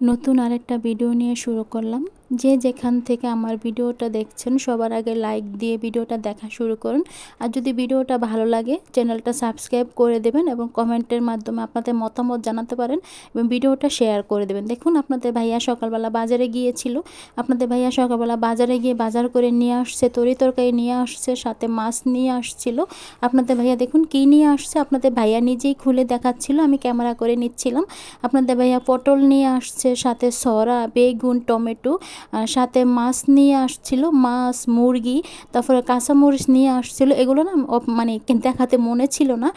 নতুন আরেকটা ভিডিও নিয়ে শুরু করলাম। যে যেখান থেকে আমার ভিডিওটা দেখছেন, সবার আগে লাইক দিয়ে ভিডিওটা দেখা শুরু করুন। আর যদি ভিডিওটা ভালো লাগে, চ্যানেলটা সাবস্ক্রাইব করে দেবেন এবং কমেন্টের মাধ্যমে আপনাদের মতামত জানাতে পারেন এবং ভিডিওটা শেয়ার করে দেবেন। দেখুন, আপনাদের ভাইয়া সকালবেলা বাজারে গিয়েছিল। আপনাদের ভাইয়া সকালবেলা বাজারে গিয়ে বাজার করে নিয়ে আসছে, তরি তরকারি নিয়ে আসছে, সাথে মাছ নিয়ে আসছিল। আপনাদের ভাইয়া দেখুন কী নিয়ে আসছে, আপনাদের ভাইয়া নিজেই খুলে দেখাচ্ছিল, আমি ক্যামেরা করে নিচ্ছিলাম। আপনাদের ভাইয়া পটল নিয়ে আসছে, সাথে সরা, বেগুন, টমেটো সাথে মাছ নিয়ে আসছিল, মাছ, মুরগি, তারপরে কাঁচামরিচ নিয়ে আসছিল, এগুলো না মানে দেখাতে মনে ছিল না।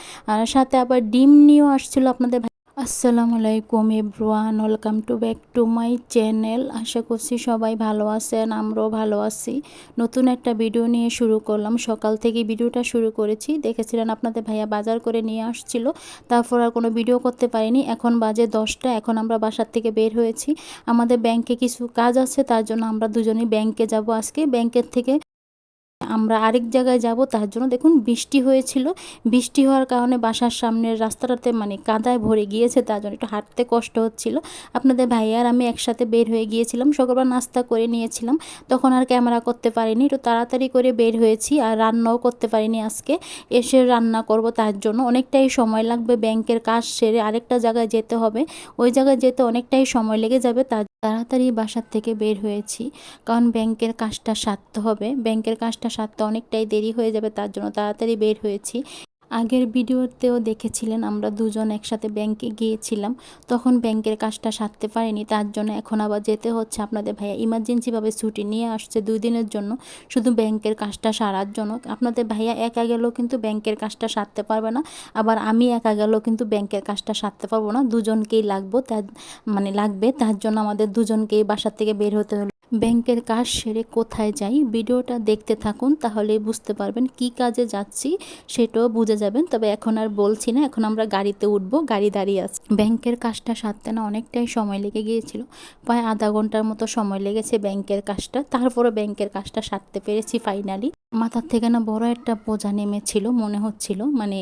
সাথে আবার ডিম নিয়েও আসছিল আপনাদের আসসালামু আলাইকুম everyone, welcome to back to my channel. আশা করছি সবাই ভালো আছেন, আমরাও ভালো আছি। নতুন একটা ভিডিও নিয়ে শুরু করলাম। সকাল থেকে ভিডিওটা শুরু করেছি। দেখেছিলেন আপনাদের ভাইয়া বাজার করে নিয়ে আসছিল। তারপর আর কোনো ভিডিও করতে পারিনি। এখন বাজে দশটা। এখন আমরা বাসার থেকে বের হয়েছি। আমাদের ব্যাংকে কিছু কাজ আছে, তার জন্য আমরা দুজনেই ব্যাংকে যাব আজকে। ব্যাংকের থেকে আমরা আরেক জায়গায় যাব, তার জন্য দেখুন বৃষ্টি হয়েছিল। বৃষ্টি হওয়ার কারণে বাসার সামনের রাস্তাটাতে মানে কাদায় ভরে গিয়েছে, তার জন্য একটু হাঁটতে কষ্ট হচ্ছিল। আপনাদের ভাইয়া আর আমি একসাথে বের হয়ে গিয়েছিলাম, সকালবেলা নাস্তা করে নিয়েছিলাম। তখন আর ক্যামেরা করতে পারিনি, একটু তাড়াতাড়ি করে বের হয়েছি আর রান্নাও করতে পারিনি আজকে। এসে রান্না করব তার জন্য। অনেকটাই সময় লাগবে, ব্যাংকের কাজ সেরে আরেকটা জায়গায় যেতে হবে। ওই জায়গায় যেতে অনেকটাই সময় লেগে যাবে, তার তাড়াতাড়ি বাসার থেকে বের হয়েছি। কারণ ব্যাংকের কাজটা সারতে হবে। ব্যাংকের কাজটা সারতে অনেকটাই দেরি হয়ে যাবে, তার জন্য তাড়াতাড়ি বের হয়েছি। আগের ভিডিওতেও দেখেছিলেন আমরা দুজন একসাথে ব্যাংকে গিয়েছিলাম। তখন ব্যাংকের কাজটা সারতে পারিনি, তার জন্য এখন আবার যেতে হচ্ছে আপনাদের ভাইয়া। ইমার্জেন্সিভাবে ছুটি নিয়ে আসছে দুই দিনের জন্য, শুধু ব্যাংকের কাজটা সারার জন্য। আপনাদের ভাইয়া একা গেলেও কিন্তু ব্যাংকের কাজটা সারতে পারবে না, আবার আমি একা গেলেও কিন্তু ব্যাংকের কাজটা সারতে পারব না। দুজনকেই লাগবো, তার মানে লাগবে, তার জন্য আমাদের দুজনকেই বাসার থেকে বের হতে হলো। ব্যাংকের কাজ সেরে কোথায় যাই? ভিডিওটা দেখতে থাকুন, তাহলে বুঝতে পারবেন কি কাজে যাচ্ছি, সেটাও বুঝে যাবেন। তবে এখন আর বলছি না, এখন আমরা গাড়িতে উঠবো, গাড়ি দাঁড়িয়ে আছে। ব্যাংকের কাজটা সারতে না অনেকটাই সময় লেগে গিয়েছিল। প্রায় আধা ঘণ্টার মতো সময় লেগেছে ব্যাংকের কাজটা। তারপরে ব্যাংকের কাজটা সারতে পেরেছি ফাইনালি মাথার থেকে না বড় একটা বোঝা নেমেছিল, মনে হচ্ছিল। মানে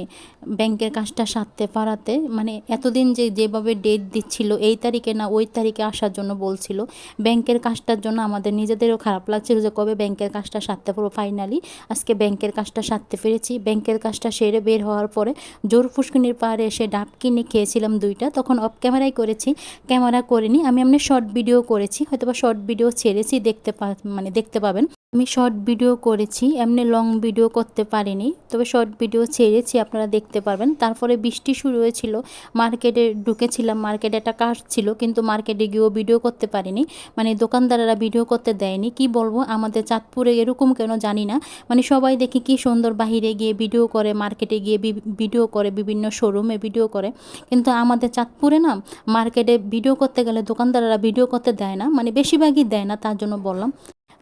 ব্যাংকের কাজটা সারতে পারাতে মানে এতদিন যে যেভাবে ডেট দিচ্ছিল, এই তারিখে না ওই তারিখে আসার জন্য বলছিল। ব্যাংকের কাজটার জন্য আমাদের নিজেদেরও খারাপ লাগছিল যে কবে ব্যাংকের কাজটা সারতে পারব ফাইনালি আজকে ব্যাংকের কাজটা সারতে পেরেছি। ব্যাংকের কাজটা সেরে বের হওয়ার পরে জোর ফুসকুনির পাহাড়ে এসে ডাব কিনে খেয়েছিলাম দুইটা। তখন অফ ক্যামেরাই করেছি ক্যামেরা করিনি। আমি এমনি শর্ট ভিডিও করেছি হয়তো বা শর্ট ভিডিও ছেড়েছি, দেখতে পা মানে দেখতে পাবেন। আমি শর্ট ভিডিও করেছি, এমনি লং ভিডিও করতে পারিনি। তবে শর্ট ভিডিও ছেড়েছি, আপনারা দেখতে পারবেন। তারপরে বৃষ্টি শুরু হয়েছিল মার্কেটে ঢুকেছিলাম মার্কেটে একটা কাজ ছিল, কিন্তু মার্কেটে গিয়েও ভিডিও করতে পারিনি। মানে দোকানদারেরা ভিডিও করতে দেয়নি। কি বলব, আমাদের চাঁদপুরে এরকম কেন জানি না। মানে সবাই দেখি কি সুন্দর বাহিরে গিয়ে ভিডিও করে মার্কেটে গিয়ে ভিডিও করে, বিভিন্ন শোরুমে ভিডিও করে। কিন্তু আমাদের চাঁদপুরে না মার্কেটে ভিডিও করতে গেলে দোকানদাররা ভিডিও করতে দেয় না। মানে বেশিরভাগই দেয় না, তার জন্য বললাম।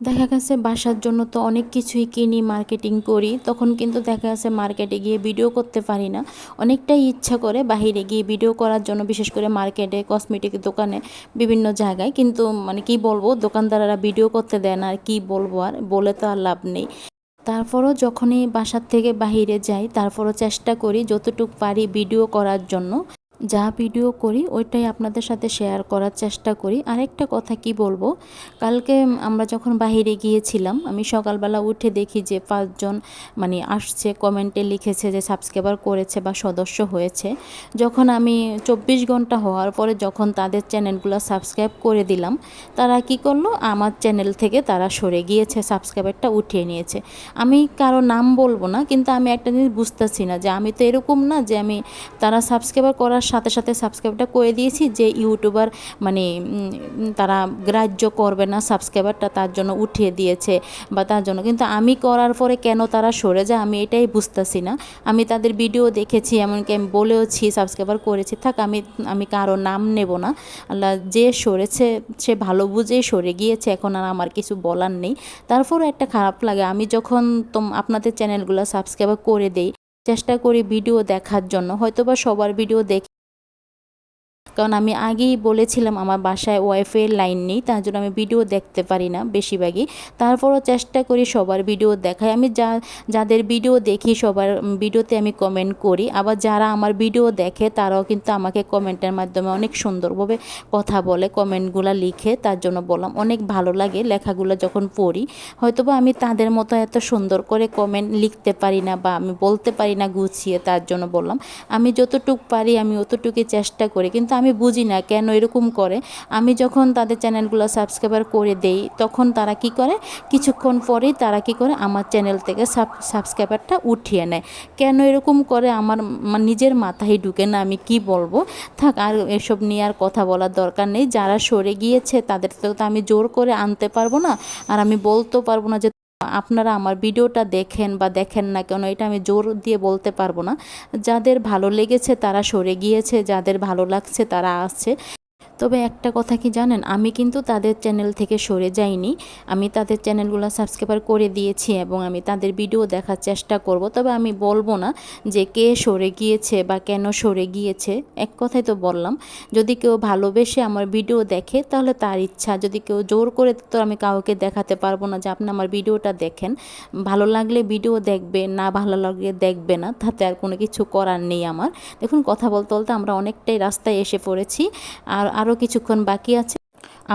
দেখা গেছে বাসার জন্য তো অনেক কিছুই কিনি মার্কেটিং করি। তখন কিন্তু দেখা গেছে মার্কেটে গিয়ে ভিডিও করতে পারি না। অনেকটাই ইচ্ছা করে বাইরে গিয়ে ভিডিও করার জন্য, বিশেষ করে মার্কেটে কসমেটিক দোকানে, বিভিন্ন জায়গায়। কিন্তু মানে কি বলব, দোকানদাররা ভিডিও করতে দেয় না আর কি বলব আর, বলে তো আর লাভ নেই। তারপরও যখনই বাসার থেকে বাহিরে যাই, তারপরও চেষ্টা করি যতটুকু পারি ভিডিও করার জন্য। যা ভিডিও করি, ওইটাই আপনাদের সাথে শেয়ার করার চেষ্টা করি। আরেকটা কথা কি বলব? কালকে আমরা যখন বাহিরে গিয়েছিলাম, আমি সকালবেলা উঠে দেখি যে পাঁচজন মানে আসছে, কমেন্টে লিখেছে যে সাবস্ক্রাইবার করেছে বা সদস্য হয়েছে। যখন আমি চব্বিশ ঘণ্টা হওয়ার পরে যখন তাদের চ্যানেলগুলো সাবস্ক্রাইব করে দিলাম, তারা কি করল? আমার চ্যানেল থেকে তারা সরে গিয়েছে সাবস্ক্রাইবারটা উঠিয়ে নিয়েছে। আমি কারও নাম বলব না, কিন্তু আমি একটা জিনিস বুঝতেছি না যে আমি তো এরকম না যে আমি তারা সাবস্ক্রাইবার করার সাথে সাথে সাবস্ক্রাইবটা করে দিয়েছি যে ইউটিউবার মানে তারা গ্রাহ্য করবে না সাবস্ক্রাইবারটা তার জন্য উঠিয়ে দিয়েছে বা তার জন্য। কিন্তু আমি করার পরে কেন তারা সরে যায় আমি এটাই বুঝতেছি না। আমি তাদের ভিডিও দেখেছি, এমনকি আমি বলেওছি সাবস্ক্রাইবার করেছি, থাক আমি আমি কারও নাম নেব না। আল্লাহ যে সরেছে, সে ভালো বুঝেই সরে গিয়েছে, এখন আর আমার কিছু বলার নেই। তারপরও একটা খারাপ লাগে, আমি যখন তোম, আপনাদের চ্যানেলগুলো সাবস্ক্রাইব করে দেই, চেষ্টা করি ভিডিও দেখার জন্য, হয়তোবা সবার ভিডিও দেখে কারণ আমি আগেই বলেছিলাম আমার বাসায় ওয়াইফাইয়ের লাইন নেই, তার জন্য আমি ভিডিও দেখতে পারি না বেশিরভাগই। তারপরও চেষ্টা করি সবার ভিডিও দেখায়। আমি যা, যাদের ভিডিও দেখি সবার ভিডিওতে আমি কমেন্ট করি। আবার যারা আমার ভিডিও দেখে, তারাও কিন্তু আমাকে কমেন্টের মাধ্যমে অনেক সুন্দরভাবে কথা বলে কমেন্টগুলো লিখে, তার জন্য বললাম। অনেক ভালো লাগে লেখাগুলো যখন পড়ি। হয়তোবা আমি তাদের মতো এত সুন্দর করে কমেন্ট লিখতে পারি না বা আমি বলতে পারি না গুছিয়ে, তার জন্য বললাম। আমি যতটুক পারি, আমি অতটুকুই চেষ্টা করি। কিন্তু আমি বুঝি না কেন এরকম করে। আমি যখন তাদের চ্যানেলগুলো সাবস্ক্রাইবার করে দেই, তখন তারা কি করে? কিছুক্ষণ পরেই তারা কি করে? আমার চ্যানেল থেকে সাব, সাবস্ক্রাইবারটা উঠিয়ে নেয়। কেন এরকম করে? আমার নিজের মাথায় ঢুকে না, আমি কি বলব? থাক, আর এসব নিয়ে আর কথা বলার দরকার নেই। যারা সরে গিয়েছে, তাদের তো আমি জোর করে আনতে পারব না। আর আমি বলতেও পারব না যে আপনারা আমার ভিডিওটা দেখেন বা দেখেন না কেন, এটা আমি জোর দিয়ে বলতে পারব না। যাদের ভালো লেগেছে তারা সরে গিয়েছে, যাদের ভালো লাগছে তারা আছে তবে একটা কথা কি জানেন? আমি কিন্তু তাদের চ্যানেল থেকে সরে যাইনি। আমি তাদের চ্যানেলগুলো সাবস্ক্রাইবার করে দিয়েছি এবং আমি তাদের ভিডিও দেখার চেষ্টা করব। তবে আমি বলব না যে কে সরে গিয়েছে বা কেন সরে গিয়েছে। এক কথাই তো বললাম, যদি কেউ ভালোবেসে আমার ভিডিও দেখে, তাহলে তার ইচ্ছা। যদি কেউ জোর করে, তো আমি কাউকে দেখাতে পারব না যে আপনি আমার ভিডিওটা দেখেন। ভালো লাগলে ভিডিও দেখবে, না ভালো লাগলে দেখবে না। তাতে আর কোনো কিছু করার নেই আমার। দেখুন, কথা বলতে বলতে আমরা অনেকটাই রাস্তায় এসে পড়েছি। আর আরও কিছুক্ষণ বাকি আছে।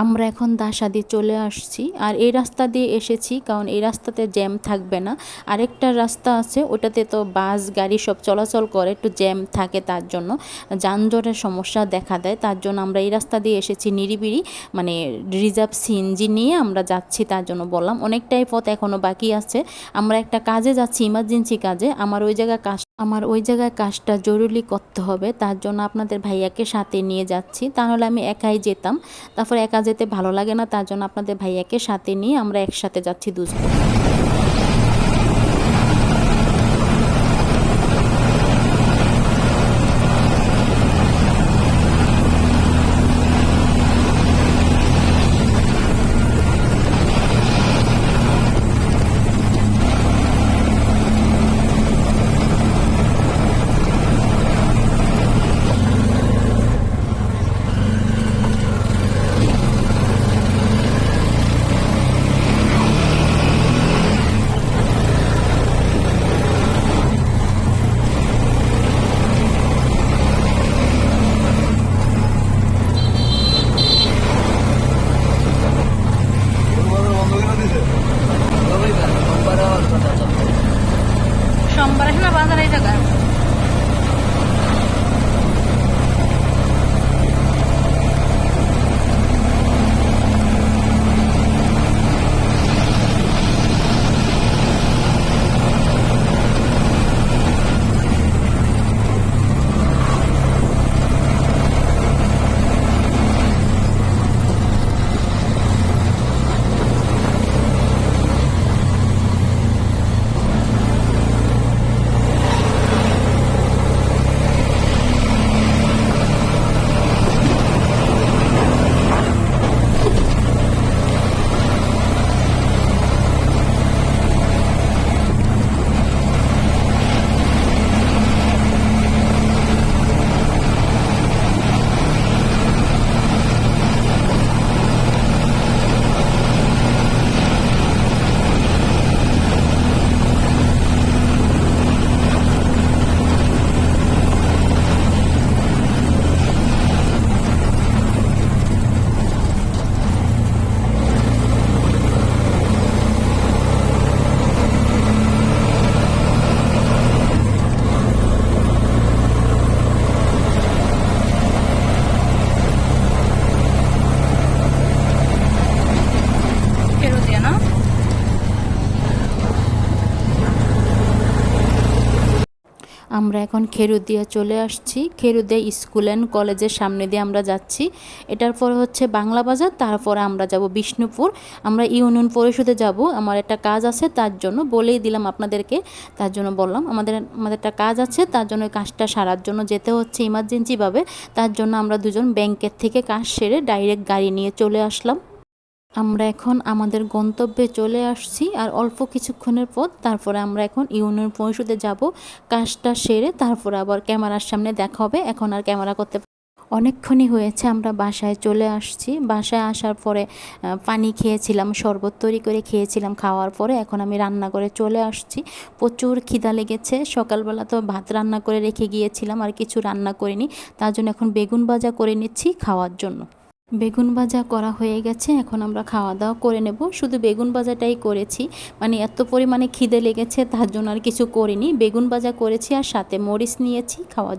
আমরা এখন দাসাদি চলে আসছি। আর এই রাস্তা দিয়ে এসেছি কারণ এই রাস্তাতে জ্যাম থাকবে না। আরেকটা রাস্তা আছে, ওটাতে তো বাস, গাড়ি সব চলাচল করে, একটু জ্যাম থাকে তার জন্য। যানজটের সমস্যা দেখা দেয়, তার জন্য আমরা এই রাস্তা দিয়ে এসেছি নিরিবিড়ি মানে রিজার্ভ সিএনজি নিয়ে আমরা যাচ্ছি তার জন্য বললাম। অনেকটাই পথ এখনও বাকি আছে। আমরা একটা কাজে যাচ্ছি ইমার্জেন্সি কাজে। আমার ওই জায়গায় কাজ আমার ওই জায়গায় কাজটা জরুরি করতে হবে, তার জন্য আপনাদের ভাইয়াকে সাথে নিয়ে যাচ্ছি। তাহলে আমি একাই যেতাম, তারপর একা যেতে ভালো লাগে না, তার জন্য আপনাদের ভাইয়াকে সাথে নিয়ে আমরা একসাথে যাচ্ছি দুজন। সোমবার না বাজার এই জায়গা ফেরত দিয়ে না আমরা এখন খেরুদিয়া চলে আসছি। খেরুদিয়া স্কুল অ্যান্ড কলেজের সামনে দিয়ে আমরা যাচ্ছি। এটার পরে হচ্ছে বাংলা বাজার, তারপরে আমরা যাব বিষ্ণুপুর। আমরা ইউনিয়ন পরিষদে যাব। আমার একটা কাজ আছে, তার জন্য বলেই দিলাম আপনাদেরকে, তার জন্য বললাম, আমাদের আমাদের একটা কাজ আছে, তার জন্য কাজটা সারার জন্য যেতে হচ্ছে ইমার্জেন্সিভাবে তার জন্য আমরা দুজন ব্যাংকের থেকে কাজ সেরে ডাইরেক্ট গাড়ি নিয়ে চলে আসলাম। আমরা এখন আমাদের গন্তব্যে চলে আসছি আর অল্প কিছুক্ষণের পর তারপরে আমরা এখন ইউনিয়ন পরিষদে যাব। কাজটা সেরে তারপরে আবার ক্যামেরার সামনে দেখা হবে, এখন আর ক্যামেরা করতে অনেকক্ষণই হয়েছে, আমরা বাসায় চলে আসছি। বাসায় আসার পরে পানি খেয়েছিলাম, শরবত তৈরি করে খেয়েছিলাম, খাওয়ার পরে এখন আমি রান্না করে চলে আসছি। প্রচুর খিদা লেগেছে, সকালবেলা তো ভাত রান্না করে রেখে গিয়েছিলাম, আর কিছু রান্না করিনি। তার জন্য এখন বেগুন ভাজা করে নিচ্ছি খাওয়ার জন্য। বেগুন ভাজা করা হয়ে গেছে, এখন আমরা খাওয়া দাওয়া করে নেব। শুধু বেগুন ভাজাটাই করেছি মানে এত পরিমাণে খিদে লেগেছে, তার জন্য আর কিছু করিনি। বেগুন ভাজা করেছি আর সাথে মরিচ নিয়েছি খাওয়ার